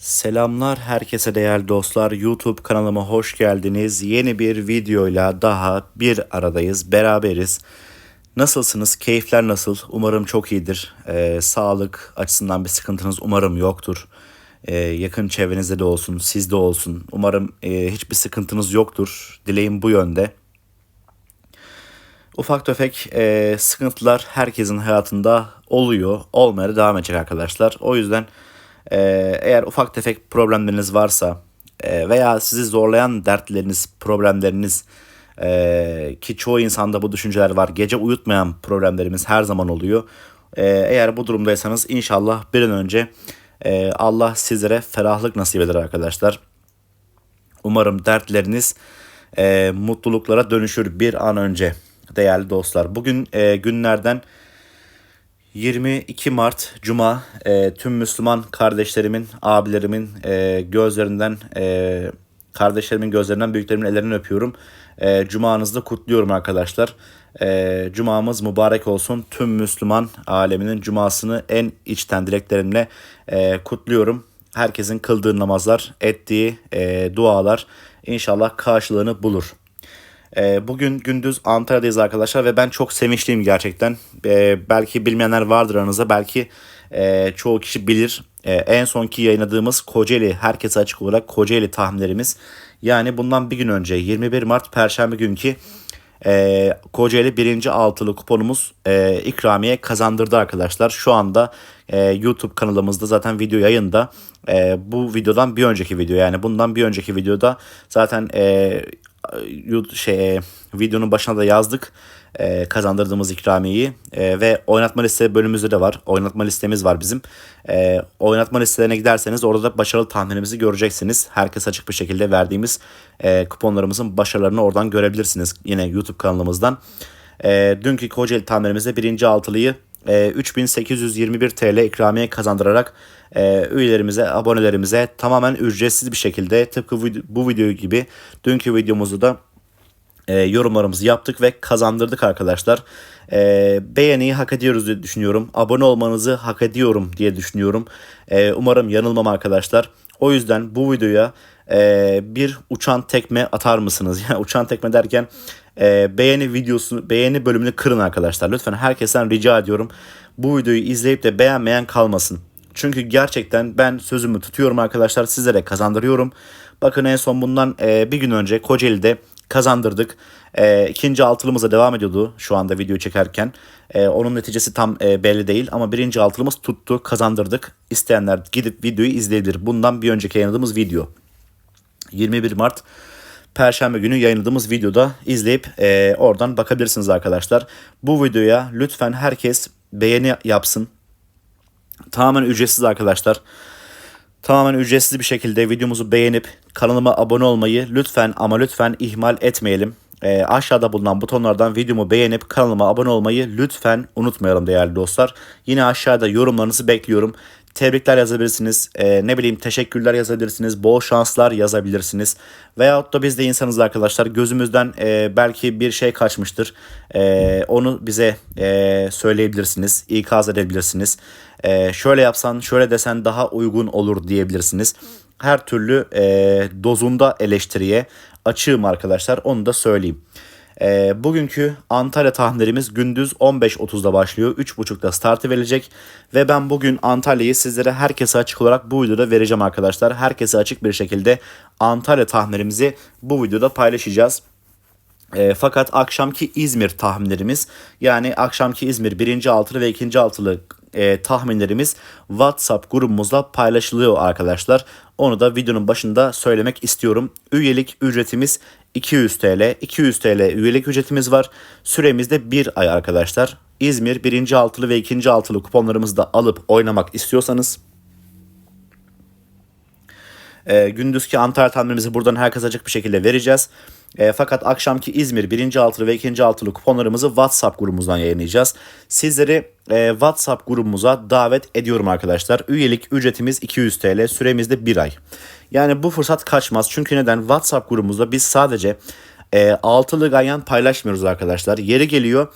Selamlar herkese değerli dostlar. YouTube kanalıma hoş geldiniz. Yeni bir videoyla daha bir aradayız. Beraberiz. Nasılsınız? Keyifler nasıl? Umarım çok iyidir. Ee, sağlık açısından bir sıkıntınız umarım yoktur. Ee, yakın çevrenizde de olsun, sizde olsun. Umarım e, hiçbir sıkıntınız yoktur. Dileğim bu yönde. Ufak tefek e, sıkıntılar herkesin hayatında oluyor. Olmaya da devam edecek arkadaşlar. O yüzden e, eğer ufak tefek problemleriniz varsa e, veya sizi zorlayan dertleriniz, problemleriniz e, ki çoğu insanda bu düşünceler var. Gece uyutmayan problemlerimiz her zaman oluyor. E, eğer bu durumdaysanız inşallah bir an önce Allah sizlere ferahlık nasip eder arkadaşlar. Umarım dertleriniz mutluluklara dönüşür bir an önce değerli dostlar. Bugün günlerden 22 Mart Cuma e, tüm Müslüman kardeşlerimin, abilerimin e, gözlerinden, e, kardeşlerimin gözlerinden, büyüklerimin ellerinden öpüyorum. E, Cumanızı kutluyorum arkadaşlar. E, Cumamız mübarek olsun. Tüm Müslüman aleminin cumasını en içten dileklerimle e, kutluyorum. Herkesin kıldığı namazlar, ettiği e, dualar inşallah karşılığını bulur. Ee, bugün gündüz Antalya'dayız arkadaşlar ve ben çok sevinçliyim gerçekten. Ee, belki bilmeyenler vardır aranızda. Belki e, çoğu kişi bilir. Ee, en sonki yayınladığımız Kocaeli, herkese açık olarak Kocaeli tahminlerimiz. Yani bundan bir gün önce 21 Mart Perşembe günkü e, Kocaeli birinci altılı kuponumuz e, ikramiye kazandırdı arkadaşlar. Şu anda e, YouTube kanalımızda zaten video yayında. E, bu videodan bir önceki video yani bundan bir önceki videoda zaten e, şey videonun başına da yazdık e, kazandırdığımız ikramiyeyi e, ve oynatma liste bölümümüzde de var. Oynatma listemiz var bizim. E, oynatma listelerine giderseniz orada da başarılı tahminimizi göreceksiniz. Herkes açık bir şekilde verdiğimiz e, kuponlarımızın başarılarını oradan görebilirsiniz yine YouTube kanalımızdan. E, dünkü Kocaeli tahminimizde birinci altılıyı e, 3821 TL ikramiye kazandırarak e, üyelerimize, abonelerimize tamamen ücretsiz bir şekilde tıpkı bu video gibi dünkü videomuzu da e, yorumlarımızı yaptık ve kazandırdık arkadaşlar. E, beğeniyi hak ediyoruz diye düşünüyorum. Abone olmanızı hak ediyorum diye düşünüyorum. E, umarım yanılmam arkadaşlar. O yüzden bu videoya e, bir uçan tekme atar mısınız? Yani uçan tekme derken e, beğeni videosu, beğeni bölümünü kırın arkadaşlar. Lütfen herkesten rica ediyorum. Bu videoyu izleyip de beğenmeyen kalmasın. Çünkü gerçekten ben sözümü tutuyorum arkadaşlar. Sizlere kazandırıyorum. Bakın en son bundan e, bir gün önce Kocaeli'de kazandırdık. E, ikinci altılımıza devam ediyordu şu anda video çekerken. E, onun neticesi tam e, belli değil ama birinci altılımız tuttu kazandırdık. İsteyenler gidip videoyu izleyebilir. Bundan bir önceki yayınladığımız video. 21 Mart Perşembe günü yayınladığımız videoda izleyip e, oradan bakabilirsiniz arkadaşlar. Bu videoya lütfen herkes beğeni yapsın. Tamamen ücretsiz arkadaşlar. Tamamen ücretsiz bir şekilde videomuzu beğenip kanalıma abone olmayı lütfen ama lütfen ihmal etmeyelim. E, aşağıda bulunan butonlardan videomu beğenip kanalıma abone olmayı lütfen unutmayalım değerli dostlar. Yine aşağıda yorumlarınızı bekliyorum tebrikler yazabilirsiniz. E, ne bileyim teşekkürler yazabilirsiniz. Bol şanslar yazabilirsiniz. Veyahut da biz de insanız arkadaşlar. Gözümüzden e, belki bir şey kaçmıştır. E, onu bize e, söyleyebilirsiniz. ikaz edebilirsiniz. E, şöyle yapsan şöyle desen daha uygun olur diyebilirsiniz. Her türlü e, dozunda eleştiriye açığım arkadaşlar. Onu da söyleyeyim. E, bugünkü Antalya tahminlerimiz gündüz 15.30'da başlıyor. 3.30'da startı verilecek. Ve ben bugün Antalya'yı sizlere herkese açık olarak bu videoda vereceğim arkadaşlar. Herkese açık bir şekilde Antalya tahminlerimizi bu videoda paylaşacağız. E, fakat akşamki İzmir tahminlerimiz yani akşamki İzmir birinci altılı ve ikinci altılı e, tahminlerimiz WhatsApp grubumuzda paylaşılıyor arkadaşlar. Onu da videonun başında söylemek istiyorum. Üyelik ücretimiz 200 TL. 200 TL üyelik ücretimiz var. Süremiz de 1 ay arkadaşlar. İzmir 1. altılı ve 2. altılı kuponlarımızı da alıp oynamak istiyorsanız e, gündüzki Antalya tahminimizi buradan herkese açık bir şekilde vereceğiz. E, fakat akşamki İzmir 1. altılı ve 2. altılı kuponlarımızı WhatsApp grubumuzdan yayınlayacağız. Sizleri e, WhatsApp grubumuza davet ediyorum arkadaşlar. Üyelik ücretimiz 200 TL, süremiz de 1 ay. Yani bu fırsat kaçmaz. Çünkü neden? WhatsApp grubumuzda biz sadece e, altılı ganyan paylaşmıyoruz arkadaşlar. Yeri geliyor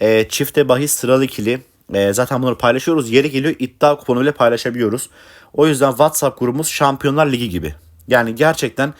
e, çifte bahis sıralı ikili E, zaten bunları paylaşıyoruz. Yeri geliyor iddia kuponu bile paylaşabiliyoruz. O yüzden WhatsApp grubumuz Şampiyonlar Ligi gibi. Yani gerçekten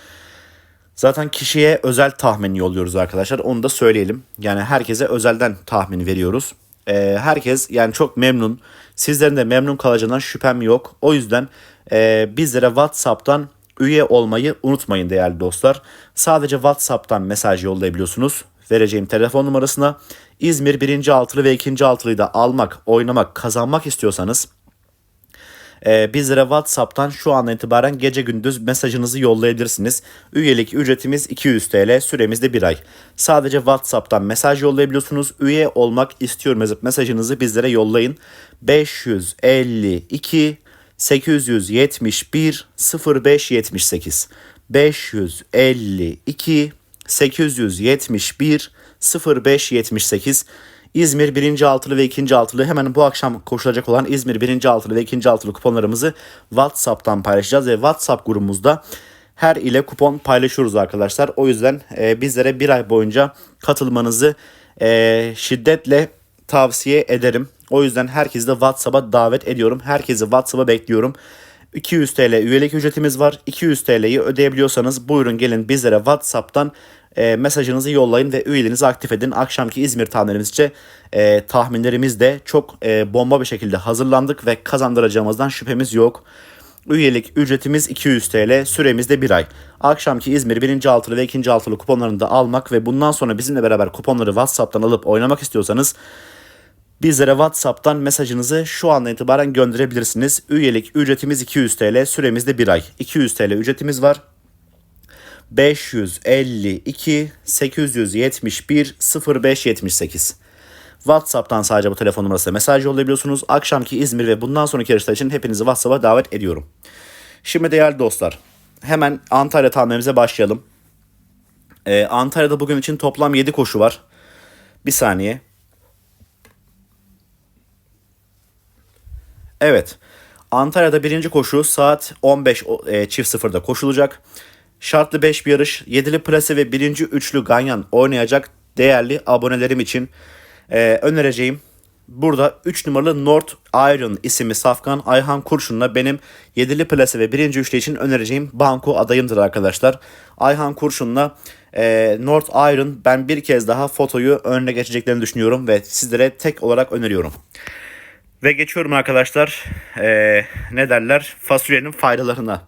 zaten kişiye özel tahmin yolluyoruz arkadaşlar. Onu da söyleyelim. Yani herkese özelden tahmin veriyoruz. E, herkes yani çok memnun. Sizlerin de memnun kalacağından şüphem yok. O yüzden e, bizlere WhatsApp'tan üye olmayı unutmayın değerli dostlar. Sadece WhatsApp'tan mesaj yollayabiliyorsunuz. Vereceğim telefon numarasına İzmir 1. altılı ve 2. altılıyı da almak, oynamak, kazanmak istiyorsanız e, bizlere WhatsApp'tan şu andan itibaren gece gündüz mesajınızı yollayabilirsiniz. Üyelik ücretimiz 200 TL, süremiz de 1 ay. Sadece WhatsApp'tan mesaj yollayabiliyorsunuz. Üye olmak istiyorum mesajınızı bizlere yollayın. 552 871 0578 552 871 0578 İzmir 1. altılı ve 2. altılı hemen bu akşam koşulacak olan İzmir 1. altılı ve 2. altılı kuponlarımızı WhatsApp'tan paylaşacağız ve WhatsApp grubumuzda her ile kupon paylaşıyoruz arkadaşlar. O yüzden e, bizlere bir ay boyunca katılmanızı e, şiddetle tavsiye ederim. O yüzden herkesi de WhatsApp'a davet ediyorum. Herkesi WhatsApp'a bekliyorum. 200 TL üyelik ücretimiz var. 200 TL'yi ödeyebiliyorsanız buyurun gelin bizlere WhatsApp'tan e, mesajınızı yollayın ve üyeliğinizi aktif edin. Akşamki İzmir tahminlerimizce e, tahminlerimiz de çok e, bomba bir şekilde hazırlandık ve kazandıracağımızdan şüphemiz yok. Üyelik ücretimiz 200 TL, süremiz de 1 ay. Akşamki İzmir 1. altılı ve 2. altılı kuponlarını da almak ve bundan sonra bizimle beraber kuponları WhatsApp'tan alıp oynamak istiyorsanız Bizlere WhatsApp'tan mesajınızı şu andan itibaren gönderebilirsiniz. Üyelik ücretimiz 200 TL, süremiz de 1 ay. 200 TL ücretimiz var. 552 871 0578. WhatsApp'tan sadece bu telefon numarasına mesaj yollayabiliyorsunuz. Akşamki İzmir ve bundan sonraki yarışlar için hepinizi WhatsApp'a davet ediyorum. Şimdi değerli dostlar, hemen Antalya tahminimize başlayalım. Ee, Antalya'da bugün için toplam 7 koşu var. Bir saniye. Evet. Antalya'da birinci koşu saat 15 e, çift sıfırda koşulacak. Şartlı 5 bir yarış, 7'li plase ve birinci üçlü ganyan oynayacak değerli abonelerim için e, önereceğim. Burada 3 numaralı North Iron isimli Safkan Ayhan Kurşun'la benim 7'li plase ve birinci üçlü için önereceğim banko adayımdır arkadaşlar. Ayhan Kurşun'la e, North Iron ben bir kez daha fotoyu önüne geçeceklerini düşünüyorum ve sizlere tek olarak öneriyorum. Ve geçiyorum arkadaşlar e, ne derler fasulyenin faydalarına.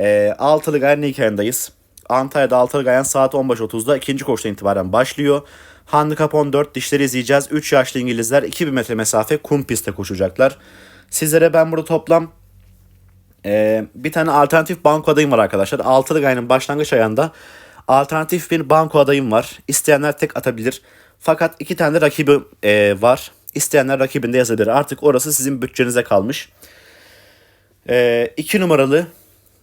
E, Altılı Gayen hikayendayız. Antalya'da Altılı Gayen saat 15.30'da ikinci koşudan itibaren başlıyor. Handikap 14 dişleri izleyeceğiz. 3 yaşlı İngilizler 2000 metre mesafe kum pistte koşacaklar. Sizlere ben burada toplam e, bir tane alternatif banko adayım var arkadaşlar. Altılı Gayen'in başlangıç ayında alternatif bir banko adayım var. İsteyenler tek atabilir. Fakat iki tane rakibi e, var. İsteyenler rakibinde yazabilir. Artık orası sizin bütçenize kalmış. 2 ee, numaralı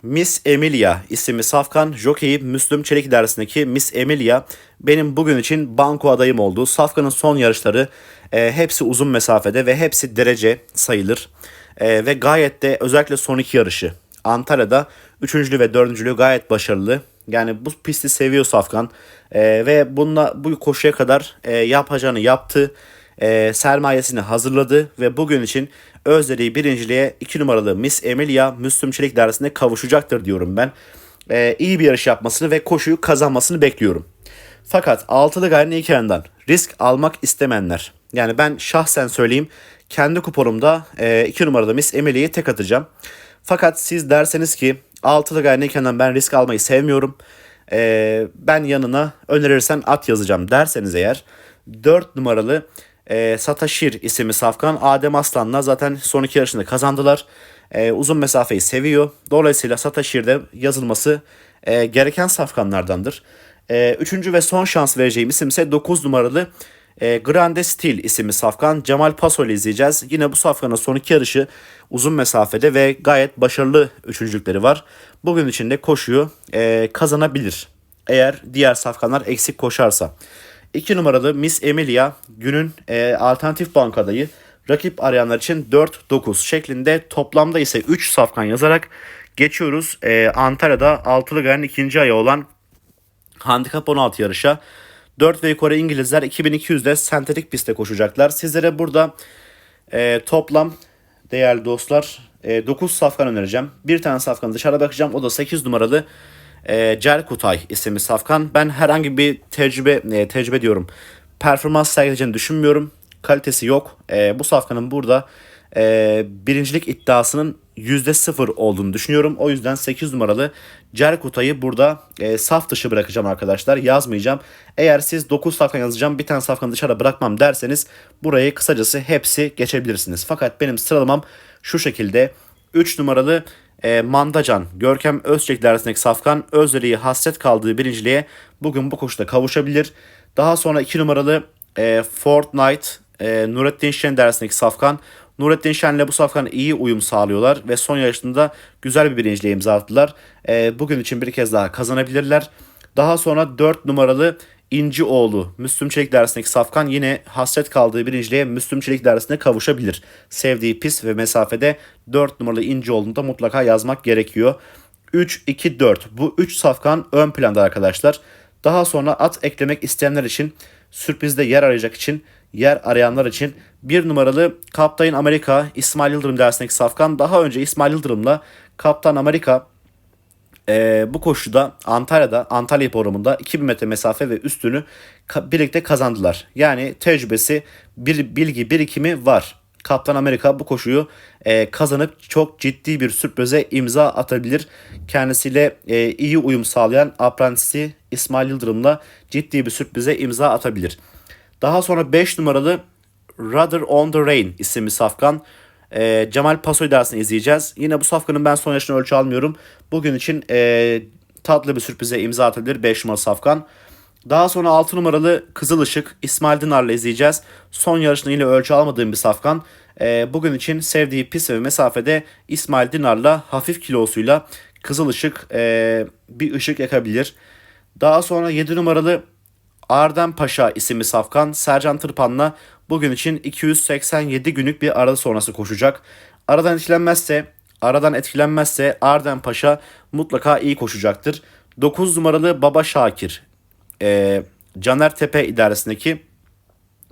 Miss Emilia isimli safkan jokeyi Müslüm Çelik dersindeki Miss Emilia benim bugün için banko adayım oldu. Safkan'ın son yarışları e, hepsi uzun mesafede ve hepsi derece sayılır. E, ve gayet de özellikle son iki yarışı Antalya'da üçüncülü ve dördüncülü gayet başarılı. Yani bu pisti seviyor Safkan e, ve bununla bu koşuya kadar e, yapacağını yaptı e, sermayesini hazırladı ve bugün için Özleri birinciliğe 2 numaralı Miss Emilia Müslüm Çelik dersinde kavuşacaktır diyorum ben. E, iyi bir yarış yapmasını ve koşuyu kazanmasını bekliyorum. Fakat altılı gayrının ilk yanından risk almak istemeyenler. Yani ben şahsen söyleyeyim kendi kuponumda 2 e, numarada Miss Emilia'yı tek atacağım. Fakat siz derseniz ki altılı gayrının ilk yanından ben risk almayı sevmiyorum. E, ben yanına önerirsen at yazacağım derseniz eğer 4 numaralı e, Sataşir isimli safkan Adem Aslan'la zaten son iki yarışında kazandılar. E, uzun mesafeyi seviyor. Dolayısıyla Sataşir'de yazılması e, gereken safkanlardandır. E, üçüncü ve son şans vereceğim isim ise 9 numaralı e, Grande Steel isimli safkan Cemal Pasol izleyeceğiz. Yine bu safkanın son iki yarışı uzun mesafede ve gayet başarılı üçüncülükleri var. Bugün içinde koşuyu e, kazanabilir. Eğer diğer safkanlar eksik koşarsa. 2 numaralı Miss Emilia günün e, alternatif bank adayı. Rakip arayanlar için 4-9 şeklinde toplamda ise 3 safkan yazarak geçiyoruz. E, Antalya'da altılı gayenin ikinci ayı olan Handikap 16 yarışa. 4 ve yukarı İngilizler 2200'de sentetik pistte koşacaklar. Sizlere burada E, toplam değerli dostlar e, 9 safkan önereceğim. Bir tane safkanı dışarıda bakacağım. O da 8 numaralı e, Cerkutay isimli safkan. Ben herhangi bir tecrübe e, tecrübe diyorum. Performans sergileyeceğini düşünmüyorum. Kalitesi yok. E, bu safkanın burada e, birincilik iddiasının %0 olduğunu düşünüyorum. O yüzden 8 numaralı Cerkutay'ı burada e, saf dışı bırakacağım arkadaşlar. Yazmayacağım. Eğer siz 9 safkan yazacağım bir tane safkanı dışarı bırakmam derseniz burayı kısacası hepsi geçebilirsiniz. Fakat benim sıralamam şu şekilde. 3 numaralı e, Mandacan, Görkem Özçek dersindeki Safkan Özleri'yi hasret kaldığı birinciliğe bugün bu koşuda kavuşabilir. Daha sonra 2 numaralı e, Fortnite, e, Nurettin Şen dersindeki Safkan Nurettin Şen'le bu Safkan iyi uyum sağlıyorlar ve son yarışında güzel bir birinciliğe imza attılar. E, bugün için bir kez daha kazanabilirler. Daha sonra 4 numaralı İncioğlu Müslüm Çelik dersindeki Safkan yine hasret kaldığı birinciliğe Müslüm Çelik dersine kavuşabilir. Sevdiği pis ve mesafede 4 numaralı İncioğlu'nu da mutlaka yazmak gerekiyor. 3, 2, 4 bu 3 Safkan ön planda arkadaşlar. Daha sonra at eklemek isteyenler için sürprizde yer arayacak için yer arayanlar için bir numaralı Kaptan Amerika İsmail Yıldırım dersindeki Safkan daha önce İsmail Yıldırım'la Kaptan Amerika e, bu koşuda Antalya'da Antalya programında 2000 metre mesafe ve üstünü ka- birlikte kazandılar. Yani tecrübesi bir bilgi birikimi var. Kaptan Amerika bu koşuyu e, kazanıp çok ciddi bir sürprize imza atabilir. Kendisiyle e, iyi uyum sağlayan aprentisi İsmail Yıldırım'la ciddi bir sürprize imza atabilir. Daha sonra 5 numaralı Rather on the Rain isimli safkan e, Cemal Pasoy dersini izleyeceğiz. Yine bu safkanın ben son yaşını ölçü almıyorum. Bugün için e, tatlı bir sürprize imza atabilir 5 numaralı safkan. Daha sonra 6 numaralı Kızıl Işık İsmail Dınar'la izleyeceğiz. Son yarışını yine ölçü almadığım bir safkan. E, bugün için sevdiği pis ve mesafede İsmail Dinar'la hafif kilosuyla Kızıl Işık e, bir ışık yakabilir. Daha sonra 7 numaralı Arden Paşa isimli safkan Sercan Tırpan'la bugün için 287 günlük bir arada sonrası koşacak. Aradan etkilenmezse aradan etkilenmezse Arden Paşa mutlaka iyi koşacaktır. 9 numaralı Baba Şakir e, Caner Tepe idaresindeki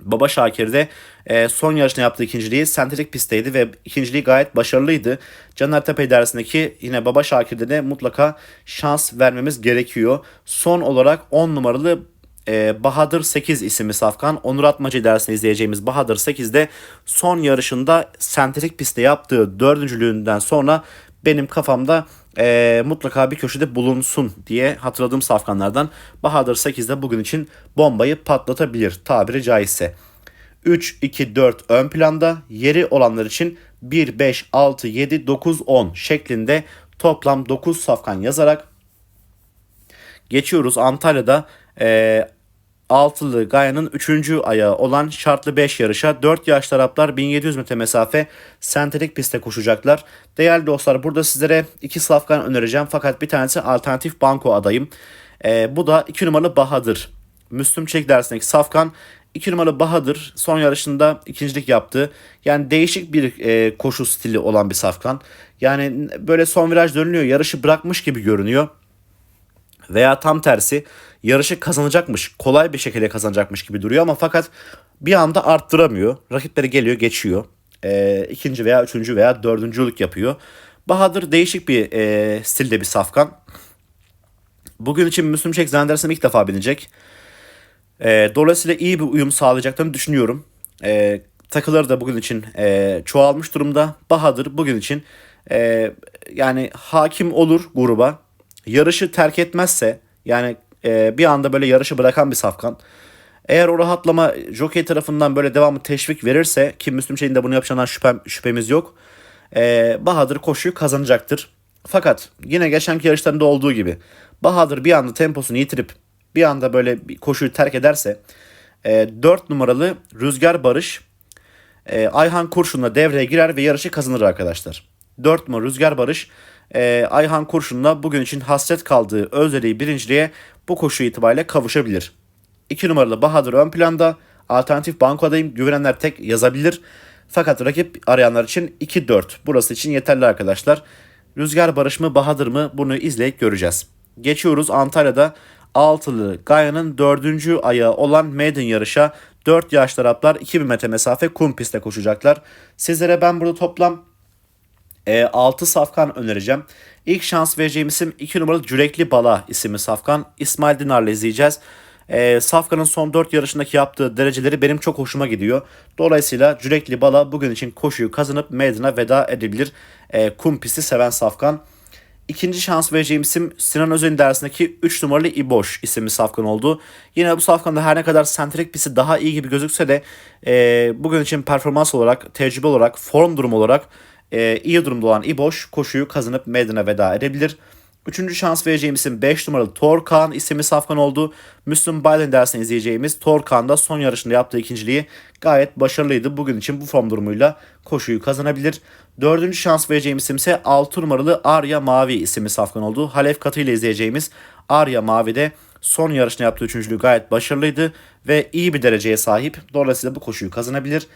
Baba Şakir'de e, son yarışını yaptığı ikinciliği sentetik pistteydi ve ikinciliği gayet başarılıydı. Caner Tepe idaresindeki yine Baba Şakir'de de mutlaka şans vermemiz gerekiyor. Son olarak 10 numaralı e, Bahadır 8 isimli safkan Onur Atmaca dersinde izleyeceğimiz Bahadır 8'de son yarışında sentetik pistte yaptığı dördüncülüğünden sonra benim kafamda e, mutlaka bir köşede bulunsun diye hatırladığım safkanlardan Bahadır 8'de bugün için bombayı patlatabilir tabiri caizse. 3, 2, 4 ön planda yeri olanlar için 1, 5, 6, 7, 9, 10 şeklinde toplam 9 safkan yazarak geçiyoruz. Antalya'da e, altılı Gaya'nın 3. ayağı olan şartlı 5 yarışa 4 yaş Araplar 1700 metre mesafe sentetik pistte koşacaklar. Değerli dostlar burada sizlere 2 safkan önereceğim fakat bir tanesi alternatif banko adayım. E, bu da 2 numaralı Bahadır. Müslüm Çelik dersindeki safkan 2 numaralı Bahadır son yarışında ikincilik yaptı. Yani değişik bir e, koşu stili olan bir safkan. Yani böyle son viraj dönülüyor yarışı bırakmış gibi görünüyor. Veya tam tersi yarışı kazanacakmış, kolay bir şekilde kazanacakmış gibi duruyor ama fakat bir anda arttıramıyor. Rakipleri geliyor, geçiyor. E, ikinci veya üçüncü veya dördüncülük yapıyor. Bahadır değişik bir e, stilde bir safkan. Bugün için Müslüm Çek zannedersem ilk defa binecek. E, dolayısıyla iyi bir uyum sağlayacaklarını düşünüyorum. E, takıları da bugün için e, çoğalmış durumda. Bahadır bugün için e, yani hakim olur gruba. Yarışı terk etmezse yani e, bir anda böyle yarışı bırakan bir safkan. Eğer o rahatlama jockey tarafından böyle devamlı teşvik verirse ki Müslüm Çelik'in de bunu yapacağından şüphem, şüphemiz yok. E, Bahadır koşuyu kazanacaktır. Fakat yine geçenki yarışlarında olduğu gibi Bahadır bir anda temposunu yitirip bir anda böyle bir koşuyu terk ederse e, 4 numaralı Rüzgar Barış e, Ayhan Kurşun'la devreye girer ve yarışı kazanır arkadaşlar. 4 numara Rüzgar Barış e, Ayhan Kurşun'la bugün için hasret kaldığı Özdere'yi birinciliğe bu koşu itibariyle kavuşabilir. 2 numaralı Bahadır ön planda. Alternatif bankodayım. Güvenenler tek yazabilir. Fakat rakip arayanlar için 2-4. Burası için yeterli arkadaşlar. Rüzgar Barış mı Bahadır mı bunu izleyip göreceğiz. Geçiyoruz Antalya'da altılı Gaya'nın dördüncü ayağı olan maiden yarışa 4 yaşlı Araplar 2000 metre mesafe kum pistte koşacaklar. Sizlere ben burada toplam e, 6 safkan önereceğim. İlk şans vereceğim isim 2 numaralı Cürekli Bala isimli safkan. İsmail Dinar'la izleyeceğiz. E, Safkan'ın son 4 yarışındaki yaptığı dereceleri benim çok hoşuma gidiyor. Dolayısıyla Cürekli Bala bugün için koşuyu kazanıp meydana veda edebilir. E, kum pisti seven Safkan. İkinci şans vereceğim isim Sinan Özel'in dersindeki 3 numaralı İboş isimli safkan oldu. Yine bu safkanda her ne kadar sentrik pisti daha iyi gibi gözükse de e, bugün için performans olarak, tecrübe olarak, form durumu olarak e, iyi durumda olan İboş koşuyu kazanıp meydana veda edebilir. Üçüncü şans vereceğim isim 5 numaralı Torkan isimli safkan oldu. Müslüm Biden dersini izleyeceğimiz Torkan da son yarışında yaptığı ikinciliği gayet başarılıydı. Bugün için bu form durumuyla koşuyu kazanabilir. Dördüncü şans vereceğim isim ise 6 numaralı Arya Mavi isimli safkan oldu. Halef Katı ile izleyeceğimiz Arya Mavi de son yarışında yaptığı üçüncülüğü gayet başarılıydı ve iyi bir dereceye sahip. Dolayısıyla bu koşuyu kazanabilir.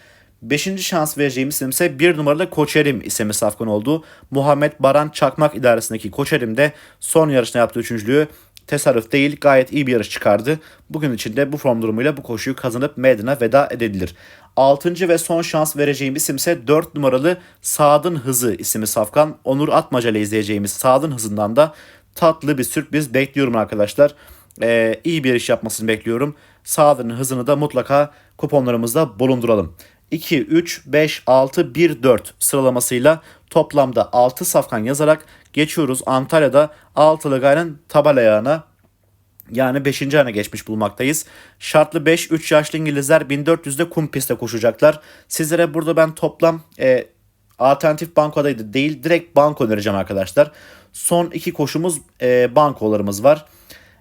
Beşinci şans vereceğim isim ise bir numaralı Koçerim isimli safkan oldu. Muhammed Baran Çakmak idaresindeki Koçerim de son yarışında yaptığı üçüncülüğü tesadüf değil gayet iyi bir yarış çıkardı. Bugün içinde bu form durumuyla bu koşuyu kazanıp meydana veda edebilir. Altıncı ve son şans vereceğim isim ise 4 numaralı Sadın Hızı isimli safkan. Onur Atmaca ile izleyeceğimiz Sadın Hızı'ndan da tatlı bir sürpriz bekliyorum arkadaşlar. Ee, iyi bir iş yapmasını bekliyorum. Sadın Hızı'nı da mutlaka kuponlarımızda bulunduralım. 2, 3, 5, 6, 1, 4 sıralamasıyla toplamda 6 safkan yazarak geçiyoruz. Antalya'da altılı gayrın tabel ayağına yani 5. ana geçmiş bulmaktayız. Şartlı 5 3 yaşlı İngilizler 1400'de kum pistte koşacaklar. Sizlere burada ben toplam e, alternatif bankodaydı değil direkt banko önereceğim arkadaşlar. Son iki koşumuz e, bankolarımız var.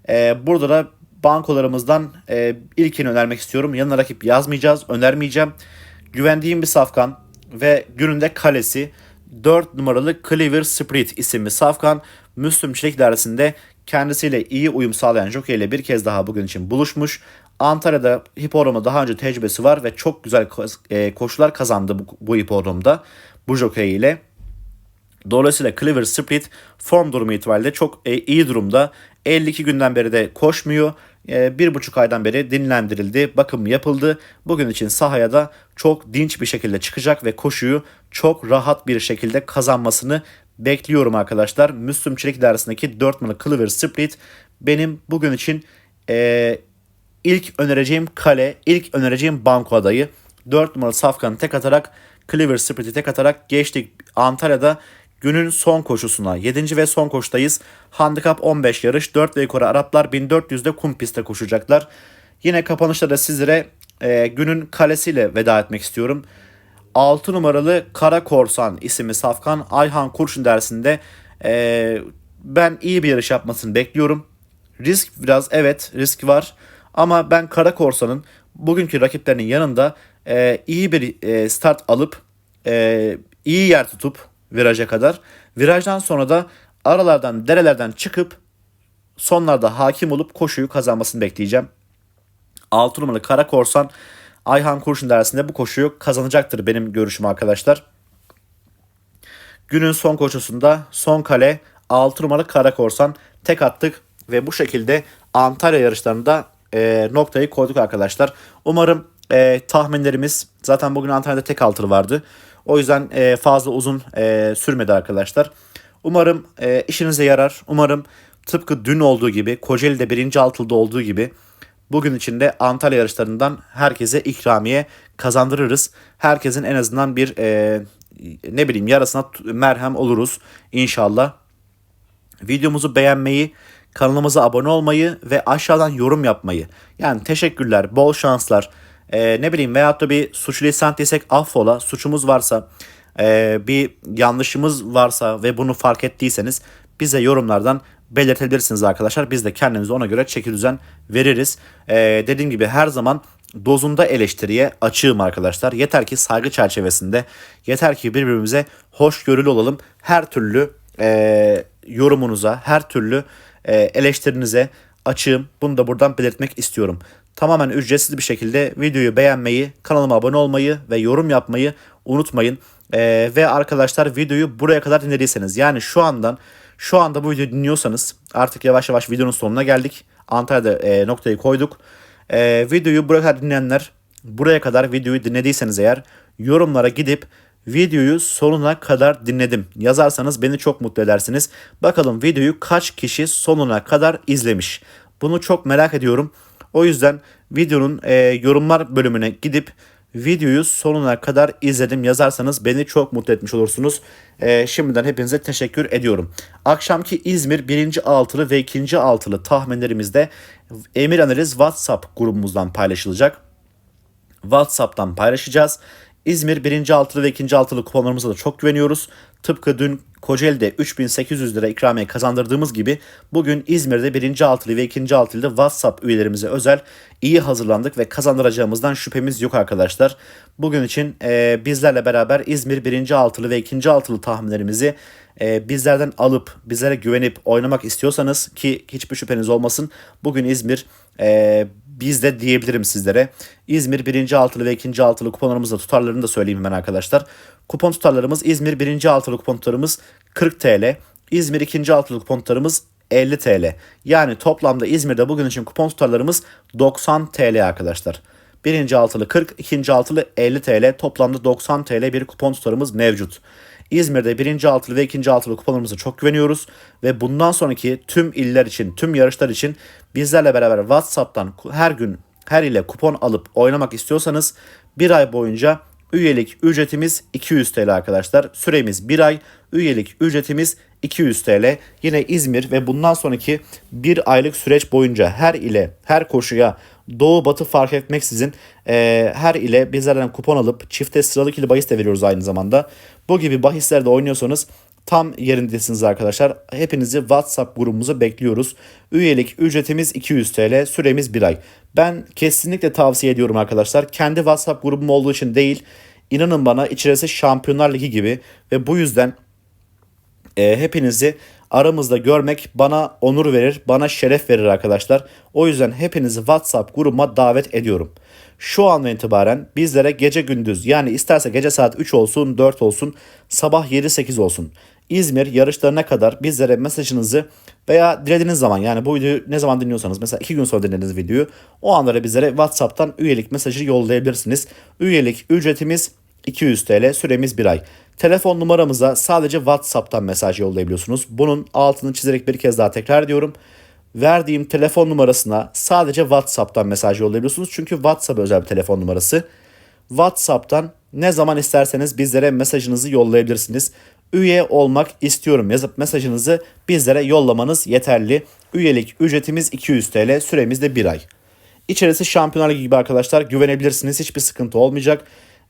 E, burada da bankolarımızdan e, ilkini önermek istiyorum. Yanına rakip yazmayacağız, önermeyeceğim. Güvendiğim bir safkan ve gününde kalesi 4 numaralı Cleaver Spirit isimli safkan Müslüm Çelik dersinde kendisiyle iyi uyum sağlayan jockey ile bir kez daha bugün için buluşmuş. Antalya'da hipodromu daha önce tecrübesi var ve çok güzel e, koşular kazandı bu, bu hipodromda bu jockey ile. Dolayısıyla Cleaver Spirit form durumu itibariyle çok e, iyi durumda. 52 günden beri de koşmuyor. E, bir buçuk aydan beri dinlendirildi, bakım yapıldı. Bugün için sahaya da çok dinç bir şekilde çıkacak ve koşuyu çok rahat bir şekilde kazanmasını bekliyorum arkadaşlar. Müslüm Çelik dersindeki 4 numaralı Cleaver Split benim bugün için e, ilk önereceğim kale, ilk önereceğim banko adayı. 4 numaralı Safkan'ı tek atarak Cleaver Split'i tek atarak geçtik. Antalya'da günün son koşusuna 7. ve son koştayız. Handikap 15 yarış 4 ve yukarı Araplar 1400'de kum pistte koşacaklar. Yine kapanışta da sizlere e, günün kalesiyle veda etmek istiyorum. 6 numaralı Kara Korsan isimli Safkan Ayhan Kurşun dersinde e, ben iyi bir yarış yapmasını bekliyorum. Risk biraz evet risk var ama ben Kara Korsan'ın bugünkü rakiplerinin yanında e, iyi bir e, start alıp e, iyi yer tutup viraja kadar virajdan sonra da aralardan derelerden çıkıp sonlarda hakim olup koşuyu kazanmasını bekleyeceğim. 6 numaralı Kara Korsan Ayhan Kurşun dersinde bu koşuyu kazanacaktır benim görüşüm arkadaşlar. Günün son koşusunda son kale 6 numaralı Kara Korsan tek attık ve bu şekilde Antalya yarışlarında e, noktayı koyduk arkadaşlar. Umarım e, tahminlerimiz zaten bugün Antalya'da tek altılı vardı. O yüzden e, fazla uzun e, sürmedi arkadaşlar. Umarım e, işinize yarar. Umarım tıpkı dün olduğu gibi Kocaeli'de birinci altılıda olduğu gibi Bugün içinde Antalya yarışlarından herkese ikramiye kazandırırız. Herkesin en azından bir e, ne bileyim yarasına merhem oluruz inşallah. Videomuzu beğenmeyi, kanalımıza abone olmayı ve aşağıdan yorum yapmayı. Yani teşekkürler, bol şanslar. E, ne bileyim veyahut da bir suçlu desek affola. Suçumuz varsa, e, bir yanlışımız varsa ve bunu fark ettiyseniz bize yorumlardan belirtebilirsiniz arkadaşlar. Biz de kendimize ona göre çeki düzen veririz. Ee, dediğim gibi her zaman dozunda eleştiriye açığım arkadaşlar. Yeter ki saygı çerçevesinde, yeter ki birbirimize hoşgörülü olalım. Her türlü e, yorumunuza, her türlü e, eleştirinize açığım. Bunu da buradan belirtmek istiyorum. Tamamen ücretsiz bir şekilde videoyu beğenmeyi, kanalıma abone olmayı ve yorum yapmayı unutmayın. Ee, ve arkadaşlar videoyu buraya kadar dinlediyseniz yani şu andan şu anda bu videoyu dinliyorsanız artık yavaş yavaş videonun sonuna geldik. Antalya'da e, noktayı koyduk. E, videoyu buraya kadar dinleyenler buraya kadar videoyu dinlediyseniz eğer yorumlara gidip videoyu sonuna kadar dinledim yazarsanız beni çok mutlu edersiniz. Bakalım videoyu kaç kişi sonuna kadar izlemiş. Bunu çok merak ediyorum. O yüzden videonun e, yorumlar bölümüne gidip videoyu sonuna kadar izledim yazarsanız beni çok mutlu etmiş olursunuz. E, şimdiden hepinize teşekkür ediyorum. Akşamki İzmir birinci altılı ve ikinci altılı tahminlerimizde Emir Analiz WhatsApp grubumuzdan paylaşılacak. WhatsApp'tan paylaşacağız. İzmir 1. altılı ve 2. altılı kuponlarımıza da çok güveniyoruz. Tıpkı dün Kocaeli'de 3800 lira ikramiye kazandırdığımız gibi bugün İzmir'de 1. altılı ve 2. altılıda WhatsApp üyelerimize özel iyi hazırlandık ve kazandıracağımızdan şüphemiz yok arkadaşlar. Bugün için e, bizlerle beraber İzmir 1. altılı ve 2. altılı tahminlerimizi e, bizlerden alıp bizlere güvenip oynamak istiyorsanız ki hiçbir şüpheniz olmasın bugün İzmir e, biz de diyebilirim sizlere. İzmir 1. altılı ve 2. altılı kuponlarımızda tutarlarını da söyleyeyim hemen arkadaşlar. Kupon tutarlarımız İzmir 1. altılı kupon tutarımız 40 TL. İzmir 2. altılı kupon tutarımız 50 TL. Yani toplamda İzmir'de bugün için kupon tutarlarımız 90 TL arkadaşlar. Birinci altılı 40, ikinci altılı 50 TL. Toplamda 90 TL bir kupon tutarımız mevcut. İzmir'de birinci altılı ve ikinci altılı kuponlarımıza çok güveniyoruz. Ve bundan sonraki tüm iller için, tüm yarışlar için bizlerle beraber WhatsApp'tan her gün her ile kupon alıp oynamak istiyorsanız bir ay boyunca üyelik ücretimiz 200 TL arkadaşlar. Süremiz bir ay, üyelik ücretimiz 200 TL. Yine İzmir ve bundan sonraki bir aylık süreç boyunca her ile her koşuya doğu batı fark etmeksizin e, her ile bizlerden kupon alıp çifte sıralı ikili bahis de veriyoruz aynı zamanda. Bu gibi bahislerde oynuyorsanız tam yerindesiniz arkadaşlar. Hepinizi WhatsApp grubumuza bekliyoruz. Üyelik ücretimiz 200 TL, süremiz 1 ay. Ben kesinlikle tavsiye ediyorum arkadaşlar. Kendi WhatsApp grubum olduğu için değil. İnanın bana içerisi Şampiyonlar Ligi gibi ve bu yüzden e, hepinizi aramızda görmek bana onur verir, bana şeref verir arkadaşlar. O yüzden hepinizi WhatsApp grubuma davet ediyorum. Şu andan itibaren bizlere gece gündüz yani isterse gece saat 3 olsun 4 olsun sabah 7-8 olsun. İzmir yarışlarına kadar bizlere mesajınızı veya dilediğiniz zaman yani bu videoyu ne zaman dinliyorsanız mesela 2 gün sonra dinlediğiniz videoyu o anlara bizlere WhatsApp'tan üyelik mesajı yollayabilirsiniz. Üyelik ücretimiz 200 TL süremiz 1 ay. Telefon numaramıza sadece WhatsApp'tan mesaj yollayabiliyorsunuz. Bunun altını çizerek bir kez daha tekrar ediyorum. Verdiğim telefon numarasına sadece WhatsApp'tan mesaj yollayabiliyorsunuz. Çünkü WhatsApp özel bir telefon numarası. WhatsApp'tan ne zaman isterseniz bizlere mesajınızı yollayabilirsiniz. Üye olmak istiyorum yazıp mesajınızı bizlere yollamanız yeterli. Üyelik ücretimiz 200 TL, süremiz de 1 ay. İçerisi Şampiyonlar Ligi gibi arkadaşlar güvenebilirsiniz. Hiçbir sıkıntı olmayacak.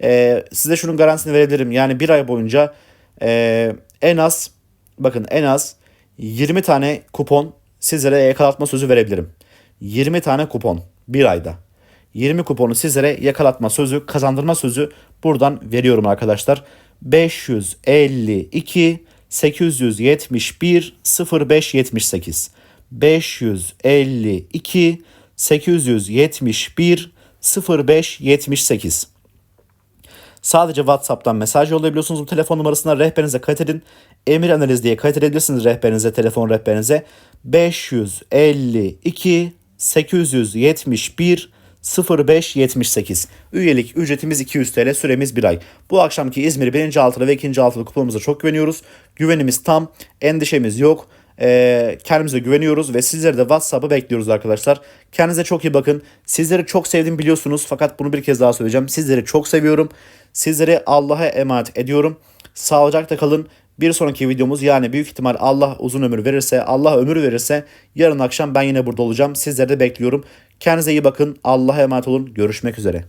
Ee, size şunun garantisini verebilirim. Yani bir ay boyunca e, en az bakın en az 20 tane kupon sizlere yakalatma sözü verebilirim. 20 tane kupon bir ayda. 20 kuponu sizlere yakalatma sözü, kazandırma sözü buradan veriyorum arkadaşlar. 552 871 0578 552 871 0578 Sadece WhatsApp'tan mesaj yollayabiliyorsunuz bu telefon numarasına. Rehberinize kayıt edin. Emir Analiz diye kayıt rehberinize, telefon rehberinize. 552 871 0578. Üyelik ücretimiz 200 TL, süremiz 1 ay. Bu akşamki İzmir 1. altılı ve 2. altılı kuponumuza çok güveniyoruz. Güvenimiz tam, endişemiz yok. Ee, kendimize güveniyoruz ve sizleri de WhatsApp'ı bekliyoruz arkadaşlar. Kendinize çok iyi bakın. Sizleri çok sevdim biliyorsunuz fakat bunu bir kez daha söyleyeceğim. Sizleri çok seviyorum. Sizleri Allah'a emanet ediyorum. Sağlıcakla kalın. Bir sonraki videomuz yani büyük ihtimal Allah uzun ömür verirse, Allah ömür verirse yarın akşam ben yine burada olacağım. Sizleri de bekliyorum. Kendinize iyi bakın. Allah'a emanet olun. Görüşmek üzere.